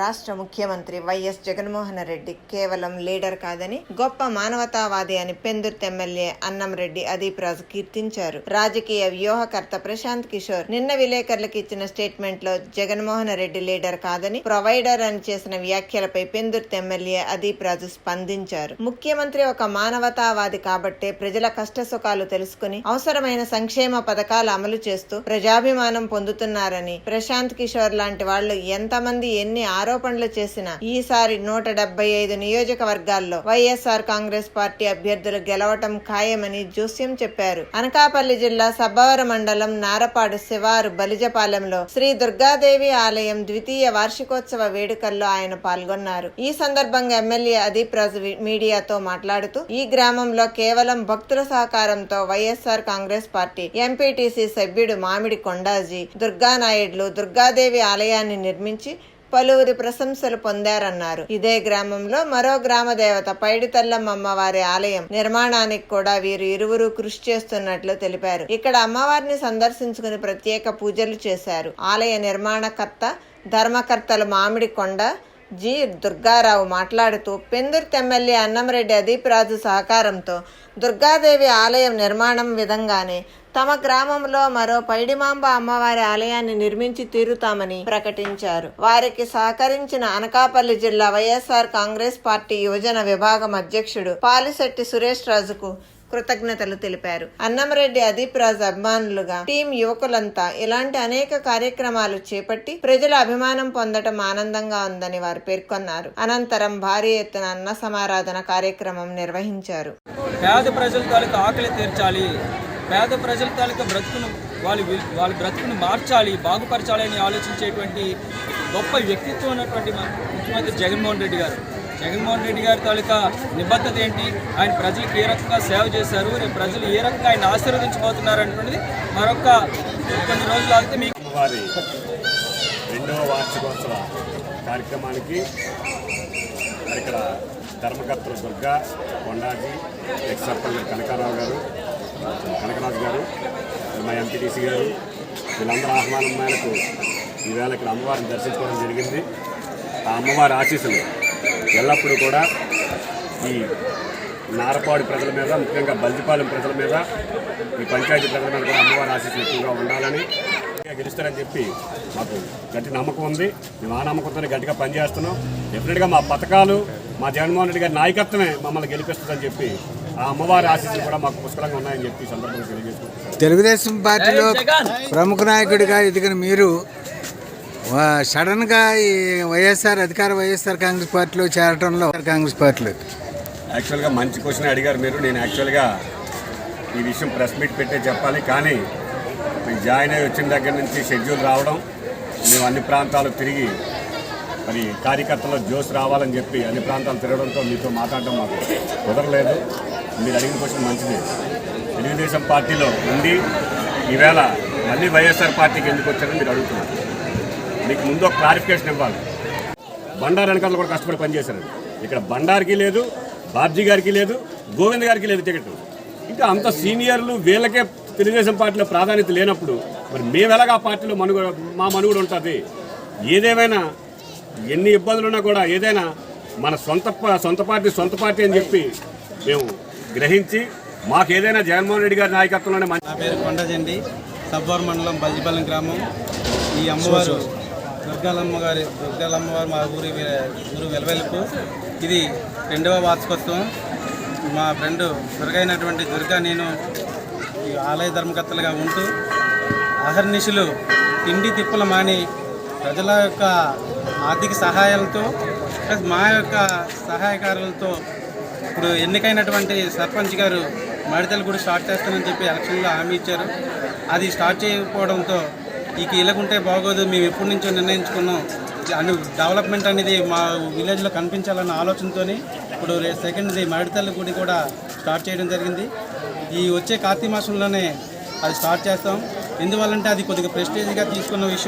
రాష్ట్ర ముఖ్యమంత్రి వైఎస్ జగన్మోహన్ రెడ్డి కేవలం లీడర్ కాదని గొప్ప మానవతావాది అని పెందుర్తి ఎమ్మెల్యే అన్నంరెడ్డి అదీప్ రాజు కీర్తించారు. రాజకీయ వ్యూహకర్త ప్రశాంత్ కిషోర్ నిన్న విలేకరులకు ఇచ్చిన స్టేట్మెంట్లో జగన్మోహన్ రెడ్డి లీడర్ కాదని ప్రొవైడర్ అని చేసిన వ్యాఖ్యలపై పెందుర్తి ఎమ్మెల్యే అదీప్ రాజు స్పందించారు. ముఖ్యమంత్రి ఒక మానవతావాది కాబట్టే ప్రజల కష్ట సుఖాలు తెలుసుకుని అవసరమైన సంక్షేమ పథకాలు అమలు చేస్తూ ప్రజాభిమానం పొందుతున్నారని ప్రశాంత్ కిషోర్ లాంటి వాళ్ళు ఎంతమంది ఎన్ని ఆరోపణలు చేసిన ఈసారి నూట డెబ్బై ఐదు నియోజకవర్గాల్లో వైఎస్ఆర్ కాంగ్రెస్ పార్టీ అభ్యర్థులు గెలవటం ఖాయమని జోస్యం చెప్పారు. అనకాపల్లి జిల్లా సబ్బవరం మండలం నారపాడు శివారు బలిజపాలెంలో శ్రీ దుర్గాదేవి ఆలయం ద్వితీయ వార్షికోత్సవ వేడుకల్లో ఆయన పాల్గొన్నారు. ఈ సందర్భంగా ఎమ్మెల్యే అదీప్ రాజు మీడియాతో మాట్లాడుతూ ఈ గ్రామంలో కేవలం భక్తుల సహకారంతో వైఎస్ఆర్ కాంగ్రెస్ పార్టీ ఎంపీటీసీ సభ్యుడు మామిడి కొండాజీ దుర్గానాయుడులు దుర్గాదేవి ఆలయాన్ని నిర్మించి పలువురి ప్రశంసలు పొందారన్నారు. ఇదే గ్రామంలో మరో గ్రామ దేవత పైడితల్లమ్మ అమ్మవారి ఆలయం నిర్మాణానికి కూడా వీరు ఇరువురు కృషి చేస్తున్నట్లు తెలిపారు. ఇక్కడ అమ్మవారిని సందర్శించుకుని ప్రత్యేక పూజలు చేశారు. ఆలయ నిర్మాణకర్త ధర్మకర్తలు మామిడి కొండ జి. దుర్గారావు మాట్లాడుతూ పెందుర్తి ఎమ్మెల్యే అన్నంరెడ్డి అదీప్ రాజు సహకారంతో దుర్గాదేవి ఆలయం నిర్మాణం విధంగానే తమ గ్రామంలో మరో పైడిమాంబ అమ్మవారి ఆలయాన్ని నిర్మించి తీరుతామని ప్రకటించారు. వారికి సహకరించిన అనకాపల్లి జిల్లా వైఎస్ఆర్ కాంగ్రెస్ పార్టీ యువజన విభాగం అధ్యక్షుడు పాలిశెట్టి సురేష్ రాజుకు కృతజ్ఞతలు తెలిపారు. అన్నంరెడ్డి అదీప్ రాజ్ అభిమానులుగా టీం యువకులంతా ఇలాంటి అనేక కార్యక్రమాలు చేపట్టి ప్రజల అభిమానం పొందటం ఆనందంగా ఉందని వారు పేర్కొన్నారు. అనంతరం భారీ ఎత్తున అన్న సమారాధన కార్యక్రమం నిర్వహించారు. పేద ప్రజల తాలూకు ఆకలి తీర్చాలి. పేద ప్రజల తాలూకు బ్రతుకును వాళ్ళు వాళ్ళ బ్రతుకును మార్చాలి బాగుపరచాలి అని ఆలోచించేటువంటి గొప్ప వ్యక్తిత్వం ఉన్నటువంటి ముఖ్యమంత్రి జగన్మోహన్ రెడ్డి గారు. జగన్మోహన్ రెడ్డి గారి తాలూకా నిబద్ధత ఏంటి? ఆయన ప్రజలకు ఏ రకంగా సేవ చేశారు? రేపు ప్రజలు ఏ రకంగా ఆయన ఆశీర్వదించబోతున్నారు అనేటువంటిది మరొక కొన్ని రోజులు ఆగితే మీకు వారి రెండవ వార్షికోత్సవ కార్యక్రమానికి ఇక్కడ ధర్మకర్తలు దుర్గా కొండాజీ ఎక్సర్పల్లి కనకారావు గారు కనకరాజు గారు మా ఎంపీటీసీ గారు వీళ్ళందరూ ఆహ్వానం మేరకు ఈవేళ ఇక్కడ అమ్మవారిని దర్శించుకోవడం జరిగింది. ఆ అమ్మవారి ఆశీస్సులు ఎల్లప్పుడూ కూడా ఈ నారపాడు ప్రజల మీద ముఖ్యంగా బల్జిపాలెం ప్రజల మీద ఈ పంచాయతీ ప్రజల మీద కూడా అమ్మవారి ఆశీస్సులు ఎక్కువగా ఉండాలని గెలుస్తారని చెప్పి మాకు గట్టి నమ్మకం ఉంది. మేము ఆ నమ్మకంతోనే గట్టిగా పనిచేస్తున్నాం. డెఫినెట్గా మా పథకాలు మా జగన్మోహన్ రెడ్డి గారి నాయకత్వమే మమ్మల్ని గెలిపిస్తుందని చెప్పి ఆ అమ్మవారి ఆశీస్సులు కూడా మాకు పుష్కలంగా ఉన్నాయని చెప్పి సందర్భంగా తెలియజేసుకుంటున్నాం. తెలుగుదేశం పార్టీలో ప్రముఖ నాయకుడిగా ఎదిగిన మీరు సడన్గా ఈ వైఎస్ఆర్ అధికార వైఎస్ఆర్ కాంగ్రెస్ పార్టీలో చేరటంలో కాంగ్రెస్ పార్టీలో. యాక్చువల్గా మంచి క్వశ్చన్ అడిగారు మీరు. నేను యాక్చువల్గా ఈ విషయం ప్రెస్ మీట్ పెట్టే చెప్పాలి. కానీ మేము జాయిన్ అయ్యి వచ్చిన దగ్గర నుంచి షెడ్యూల్ రావడం మేము అన్ని ప్రాంతాలు తిరిగి మరి కార్యకర్తలో జోష్ రావాలని చెప్పి అన్ని ప్రాంతాలు తిరగడంతో మీతో మాట్లాడడం మాకు కుదరలేదు. మీరు అడిగిన క్వశ్చన్ మంచిది. తెలుగుదేశం పార్టీలో ఉండి ఈవేళ మళ్ళీ వైఎస్ఆర్ పార్టీకి ఎందుకు వచ్చారని మీరు అడుగుతున్నారు. మీకు ముందు ఒక క్లారిఫికేషన్ ఇవ్వాలి. బండారు వెనకాల కూడా కష్టపడి పనిచేశారు. ఇక్కడ బండార్కి లేదు బాబ్జీ గారికి లేదు గోవింద్ గారికి లేదు టికెట్. ఇంకా అంత సీనియర్లు వీళ్ళకే తెలుగుదేశం పార్టీలో ప్రాధాన్యత లేనప్పుడు మరి మేము ఎలాగా ఆ పార్టీలో మనుగడ మా మనుగడ ఉంటుంది? ఏదేమైనా ఎన్ని ఇబ్బందులు ఉన్నా కూడా ఏదైనా మన సొంత సొంత పార్టీ సొంత పార్టీ అని చెప్పి మేము గ్రహించి మాకు ఏదైనా జగన్మోహన్ రెడ్డి గారి నాయకత్వంలోనే మంచి నా పేరు కొండజండి. సబ్బవరం మండలం బల్జిపాలెం గ్రామం. ఈ అమ్మవారు దుర్గాలమ్మ గారి దుర్గాలమ్మవారు మా ఊరి ఊరు వెలవెలుపు. ఇది రెండవ వార్షికోత్సవం. మా ఫ్రెండ్ దుర్గైనటువంటి దుర్గా నేను ఈ ఆలయ ధర్మకర్తలుగా ఉంటూ అహర్నిశులు తిండి తిప్పుల మాని ప్రజల యొక్క ఆర్థిక సహాయాలతో ప్లస్ మా యొక్క సహాయకారులతో ఇప్పుడు ఎన్నికైనటువంటి సర్పంచ్ గారు మడితలు కూడా స్టార్ట్ చేస్తానని చెప్పి ఎలక్షన్లో హామీ ఇచ్చారు. అది స్టార్ట్ చేయకపోవడంతో ఈ ఇలాగుంటే బాగోదు మేము ఎప్పటి నుంచో నిర్ణయించుకున్నాం. అను డెవలప్మెంట్ అనేది మా విలేజ్లో కనిపించాలన్న ఆలోచనతోని ఇప్పుడు సెకండ్ది మడితల్లి గుడి కూడా స్టార్ట్ చేయడం జరిగింది. ఈ వచ్చే కార్తీక మాసంలోనే అది స్టార్ట్ చేస్తాం. ఎందువల్లంటే అది కొద్దిగా ప్రెస్టేజ్గా తీసుకున్న విషయం.